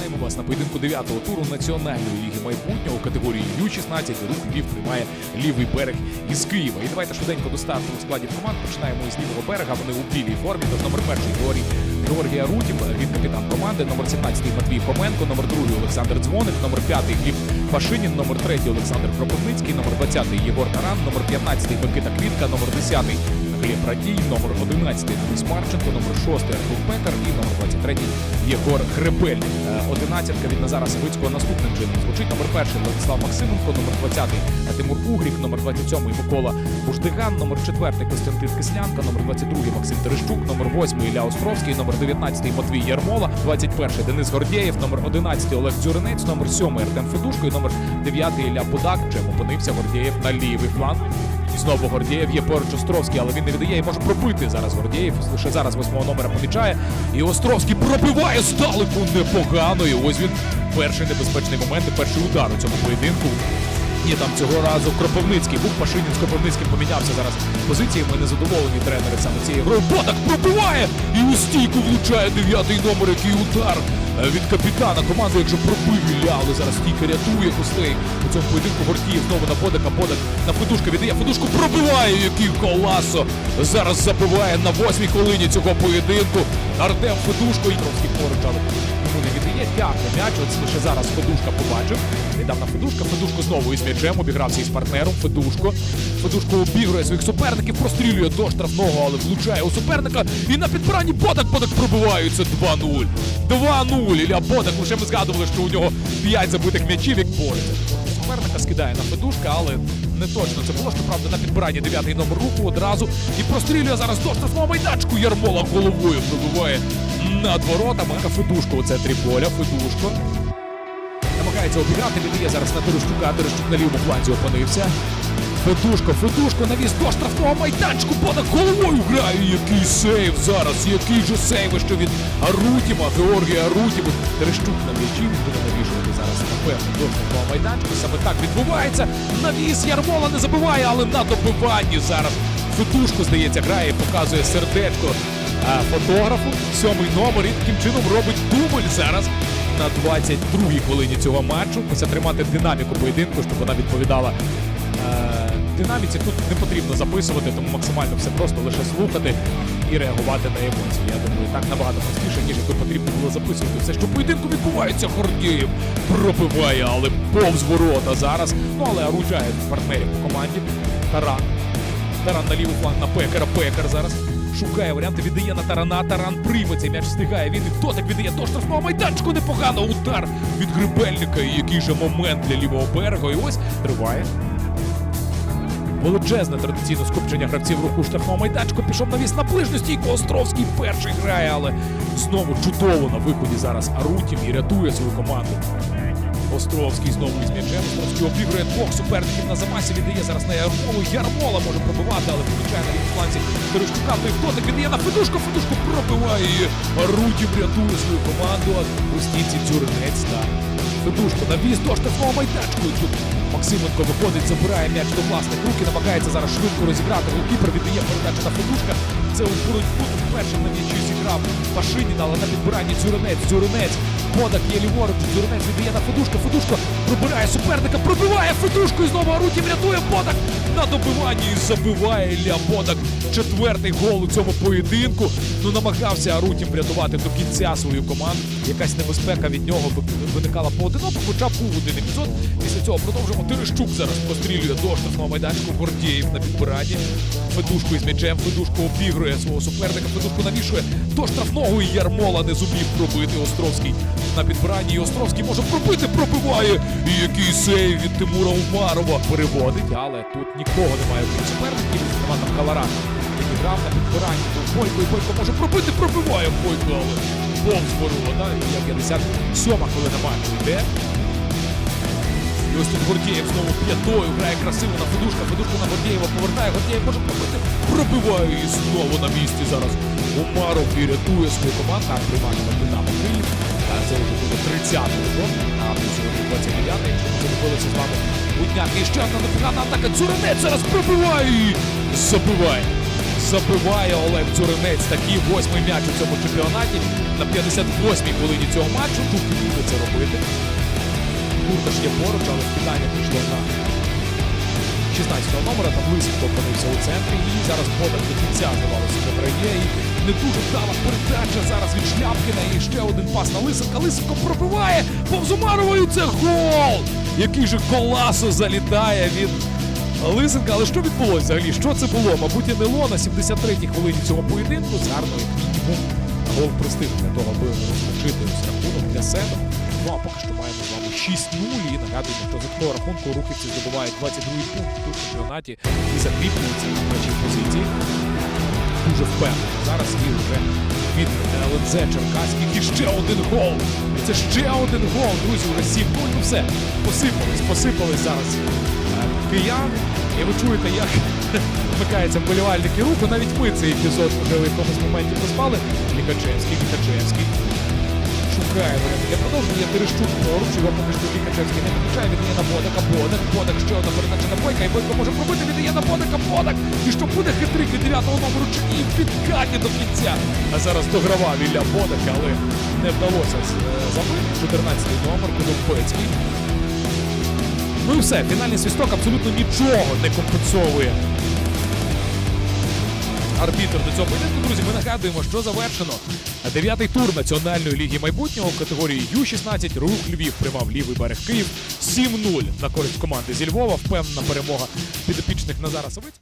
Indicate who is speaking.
Speaker 1: Вітаємо вас на поєдинку 9-го туру Національної ліги майбутнього у категорії Ю-16. Рух Львів приймає лівий берег із Києва. І давайте швиденько до старту складів команд. Починаємо із лівого берега. Вони у білій формі. Тож номер перший Георгій Георгій Арутів, він капітан команди. Номер 17 Матвій Хоменко, номер другий Олександр Дзвоник, номер 5 Гліб Пашинін, номер 3 Олександр Кропивницький, номер 20 Єгор Таран, номер 15 Микита Квітка, номер 10 Гліб Радій, номер 11 Денис Марченко, номер 6 Артур Пекар і номер 23 Єгор Гребель. Одинадцятка від Назара Савицького наступним чином звучить. Номер 1 Владислав Максименко, номер 20 Тимур Угрік, номер 27 Микола Буждиган, номер 4 Костянтин Кислянка, номер 22 Максим Терещук, номер 8 Ілля Островський, номер 19 Матвій Ярмола, 21 Денис Гордєєв, номер 11 Олег Дзюринець, номер 7 Артем Федушко і номер 9 Ілля Будак. Чим опинився Гордєєв на лівий фланг. Знову Гордієв є поруч Островський, але він не віддає і може пробити зараз Гордієв. Лише зараз восьмого номера помічає. І Островський пробиває здалеку непогано. І ось він перший небезпечний момент і перший удар у цьому поєдинку. Ні, там цього разу Кропивницький був Пашинін з Кропивницьким помінявся зараз позиції. Ми не задоволені тренери саме цією грою. Бодак пробиває і у стійку влучає дев'ятий номер, який удар е, від капітана. Команду, якщо пробив Ілля, але зараз стійка рятує гостей. У цьому поєдинку Гордієв знову на Бодака. Бодак на Федушка віддає. Федушку пробиває, який коласо. Зараз забиває на восьмій хвилині цього поєдинку. Артем Федушко і Тровський поруч, йому не віддає. Тягне м'яч. От лише зараз Федушка побачив. Віддав на Федушка. Федушко знову із м'ячем обігрався із партнером. Федушко. Федушко обігрує своїх суперників, прострілює до штрафного, але влучає у суперника. І на підбиранні Бодак Бодак пробиваються 2-0. 2-0. Ілля Бодак. Лише ми згадували, що у нього 5 забитих м'ячів, як бореться. Суперника скидає на Федушка, але не точно це було. Щоправда, на підбиранні дев'ятий номер руху одразу. І прострілює зараз до штрафного майданчику. Ярмола головою пробиває над воротами. Федушко у центрі поля. Федушко. Намагається обіграти, віддає зараз на Терещука, Терещук на лівому фланзі опинився. Федушко, Федушко навіз до штрафного майданчику, Бодак головою грає. Який сейв зараз, який же сейв ще від Арутіма, Георгія Арутіма. Терещук на м'ячі, він буде навішувати зараз, напевно, до штрафного майданчику. Саме так відбувається. Навіс Ярмола не забиває, але на добиванні зараз. Федушко, здається, грає, показує сердечко фотографу. Сьомий номер і таким чином робить дубль зараз на 22-й хвилині цього матчу. Ось тримати динаміку поєдинку, щоб вона відповідала е, динаміці. Тут не потрібно записувати, тому максимально все просто лише слухати і реагувати на емоції. Я думаю, так набагато простіше, ніж якби потрібно було записувати все, що поєдинку відбувається. Гордієв пробиває, але повз ворота зараз. Ну але оружає партнерів по команді. Таран. Таран на лівий фланг на Пекера. Пекер зараз шукає варіанти, віддає на Тарана. Таран прийме цей м'яч, встигає. Він і дотик віддає до штрафного майданчику. Непогано удар від грибельника. І який же момент для лівого берега. І ось триває. Величезне традиційне скупчення гравців руху штрафного майданчику. Пішов навіс на ближню стійку. Островський перший грає, але знову чудово на виході зараз Арутів і рятує свою команду. Островський знову із м'ячем. Островський обігрує двох суперників на замасі. Віддає зараз на Ярмолу. Ярмола може пробивати, але помічає на лівому фланці Терещука. Той дотик віддає на Федушку. Федушку пробиває. і врятує рятує свою команду. У стійці Дзюринець та Федушко навіз до штрафного майданчику. І тут Максименко виходить, забирає м'яч до власних рук і намагається зараз швидко розіграти. Голкіпер віддає передачу на Федушка. Це у боротьбу тут першим на м'ячі зіграв Пашинін, але на підбиранні Дзюринець. Дзюринець. Бодак є ліворуч. Дзюринець віддає на Федушка. Федушко пробирає суперника, пробиває Федушку і знову Арутів рятує Бодак на добиванні забиває Ілля Бодак. Четвертий гол у цьому поєдинку. Ну намагався Арутім врятувати до кінця свою команду. Якась небезпека від нього виникала поодиноко, хоча був один епізод. Після цього продовжимо. Терещук зараз пострілює до штрафного майданчику. Гордієв на підбиранні. Федушко із м'ячем. Федушко обігрує свого суперника. Федушко навішує до штрафного і Ярмола не зумів пробити. Островський на підбиранні. І Островський може пробити, пробиває. І який сейв від Тимура Умарова переводить. Але тут нікого немає крім суперників. Нема там Каларана. Який грав на підбиранні. Бойко і Бойко може пробити, пробиває Бойко, але повз ворота. І я 57 хвилина матчу йде. І ось тут Гордієв знову п'ятою грає красиво на Федушка. Федушка на Гордієва повертає. Гордієв може пробити. Пробиває і знову на місці зараз. Умаров і рятує свою команду. Так, приймає на Динамо. А це вже буде 30-й гол. А ми сьогодні 29-й. Якщо ми задивилися з вами у. І ще одна непогана атака. Цюринець зараз пробиває забиває. Забиває Олег Цюринець. Такий восьмий м'яч у цьому чемпіонаті. на 58-й хвилині цього матчу. Тут буде це робити. Курташ є поруч, але питання пішло на 16-го номера. Там Лисенко опинився у центрі. І зараз Бодак до кінця здавалося виграє. І не дуже вдала передача зараз від Шляпкіна. І ще один пас на Лисенка. Лисенко пробиває. Повз Умаровою це гол! Який же коласо залітає від Лисенка. Але що відбулося взагалі? Що це було? Мабуть, і на 73-й хвилині цього поєдинку. Гарно, як мінімум, гол простив для того, аби розпочити рахунок для себе. Ну а поки що маємо з вами 6-0 і нагадуємо, що за такого рахунку рухівці здобувають 22-й пункт у чемпіонаті і закріплюються на першій позиції. Дуже впевнено. Зараз і вже від ЛНЗ Черкаських і ще один гол. І це ще один гол. Друзі, вже 7 0 Ну все, посипались, посипались зараз е, киян. І ви чуєте, як вмикаються вболівальники руху. Навіть ми цей епізод вже в якомусь моменті поспали. Лікачевський, Лікачевський. Шукає варіант для продовження. Терещук поруч, його поки що Лікачевський не помічає, віддає на Бодaka. Бодак, Бодак, ще одна передача на Бойка, і Бойко може пробити, віддає на Бодaka, Бодак. І що буде хитрик від 9 номеру чи ні, підкаті до кінця. А зараз догравав Ілля Бодак, але не вдалося е, забити. 14 номер, Кудовпецький. Ну і все, фінальний свісток абсолютно нічого не компенсовує арбітр до цього поєдинку. Друзі, ми нагадуємо, що завершено дев'ятий тур Національної ліги майбутнього в категорії Ю-16. Рух Львів приймав лівий берег Київ 7-0 на користь команди зі Львова. Впевнена перемога підопічних Назара Савиць.